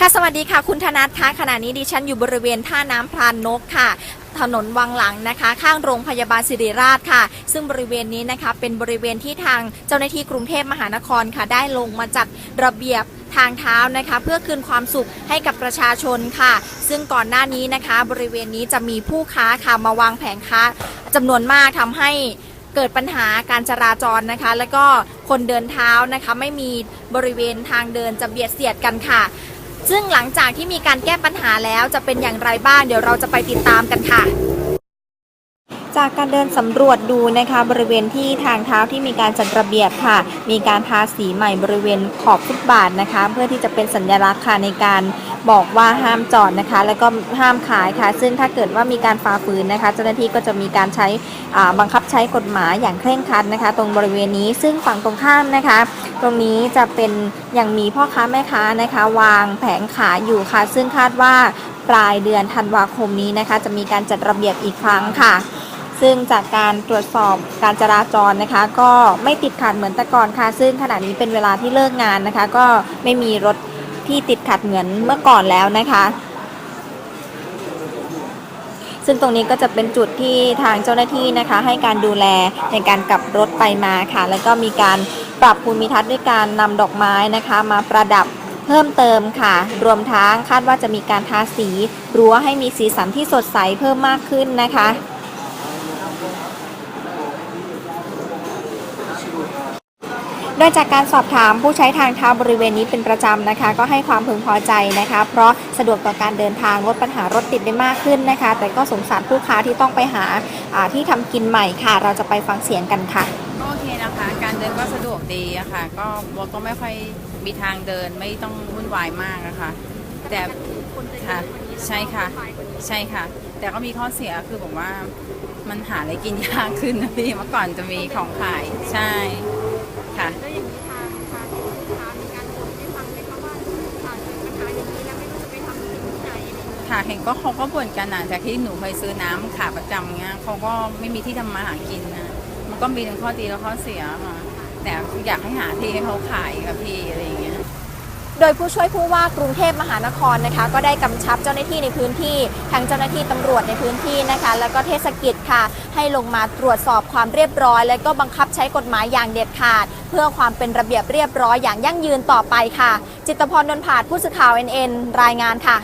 ค่ะสวัสดีค่ะ คุณธนัทคะขณะนี้ดิฉันอยู่บริเวณท่าน้ำพรานนกค่ะ ถนนวังหลังนะคะ ข้างโรงพยาบาลศิริราชค่ะ ซึ่งบริเวณนี้นะคะเป็นบริเวณที่ทางเจ้าหน้าที่กรุงเทพมหานครค่ะ ได้ลงมาจัดระเบียบทางเท้านะคะเพื่อคืนความสุขให้กับประชาชนค่ะ ซึ่งก่อนหน้านี้นะคะ บริเวณนี้จะมีผู้ค้าค่ะมาวางแผงค้าจำนวนมากทำให้เกิดปัญหาการจราจรนะคะ แล้วก็คนเดินเท้านะคะ ไม่มีบริเวณทางเดินจะเบียดเสียดกันค่ะ ซึ่งหลังจากที่มีการแก้ปัญหาแล้วจะเป็นอย่างไรบ้าง เดี๋ยวเราจะไปติดตามกันค่ะ จากการเดินสำรวจดูนะคะบริเวณที่ทางเท้าที่มีการจัดระเบียบค่ะ มีการทาสีใหม่บริเวณขอบฟุตบาทนะคะ เพื่อที่จะเป็นสัญลักษณ์ค่ะในการบอกว่าห้ามจอดนะคะ แล้วก็ห้ามขายค่ะ ซึ่งถ้าเกิดว่ามีการฝ่าฝืนนะคะ เจ้าหน้าที่ก็จะมีการใช้บังคับใช้กฎหมายอย่างเคร่งครัดนะคะ ตรงบริเวณนี้ซึ่งฝั่งตรงข้ามนะคะ ตรงนี้จะเป็นอย่างมีพ่อค้าแม่ค้านะคะ วางแผงขายอยู่ค่ะ ซึ่งคาดว่าปลายเดือนธันวาคมนี้นะคะ จะมีการจัดระเบียบอีกครั้งค่ะ ซึ่งจากการตรวจสอบการจราจรนะคะ ก็ไม่ติดขัดเหมือนแต่ก่อนค่ะ ซึ่งขณะนี้เป็นเวลาที่เลิกงานนะคะ ก็ไม่มีรถที่ติดขัดเหมือนเมื่อก่อนแล้วนะคะ ซึ่งตรงนี้ก็จะเป็นจุดที่ทางเจ้าหน้าที่นะคะ ให้การดูแลในการกลับรถไปมาค่ะ แล้วก็มีการปรับภูมิทัศน์ด้วยการนำดอกไม้นะคะ มาประดับเพิ่มเติมค่ะ รวมทั้งคาดว่าจะมีการทาสีรั้วให้มีสีสันที่สดใสเพิ่มมากขึ้นนะคะ โดยจากการสอบถามผู้ใช้ทางเท้าบริเวณนี้เป็นประจำนะคะ ก็ให้ความพึงพอใจนะคะ เพราะสะดวกต่อการเดินทางลดปัญหารถติดได้มากขึ้นนะคะ แต่ก็สงสารผู้ค้าที่ต้องไปหาอ่าที่ทำกินใหม่ค่ะ เราจะไปฟังเสียงกันค่ะก็โอเคนะคะ การเดินก็สะดวกดีอะค่ะ ก็รถก็ไม่ค่อยมีทางเดินไม่ต้องวุ่นวายมากอะค่ะ แต่ค่ะใช่ค่ะ ใช่ค่ะ แต่ก็มีข้อเสียคือบอกว่ามันหาอะไรกินยากขึ้นนะพี่เมื่อก่อนจะมีของขายใช่ ค่ะเห็นก็เขาก็บ่นกันนะจากที่หนูเคยซื้อน้ำขาประจำเงี้ยเขาก็ไม่มีที่ทำมาหากินนะมันก็มีทั้งข้อดีและข้อเสียค่ะแต่อยากให้หาที่ให้เขาขายกับพี่อะไรอย่างเงี้ยโดยผู้ช่วยผู้ว่ากรุงเทพมหานครนะคะ ก็ได้กำชับเจ้าหน้าที่ในพื้นที่ทั้งเจ้าหน้าที่ตำรวจในพื้นที่นะคะ แล้วก็เทศกิจค่ะ ให้ลงมาตรวจสอบความเรียบร้อย และก็บังคับใช้กฎหมายอย่างเด็ดขาด เพื่อความเป็นระเบียบเรียบร้อยอย่างยั่งยืนต่อไปค่ะ จิตพรนนท์ผาดผู้สื่อข่าว NN รายงานค่ะ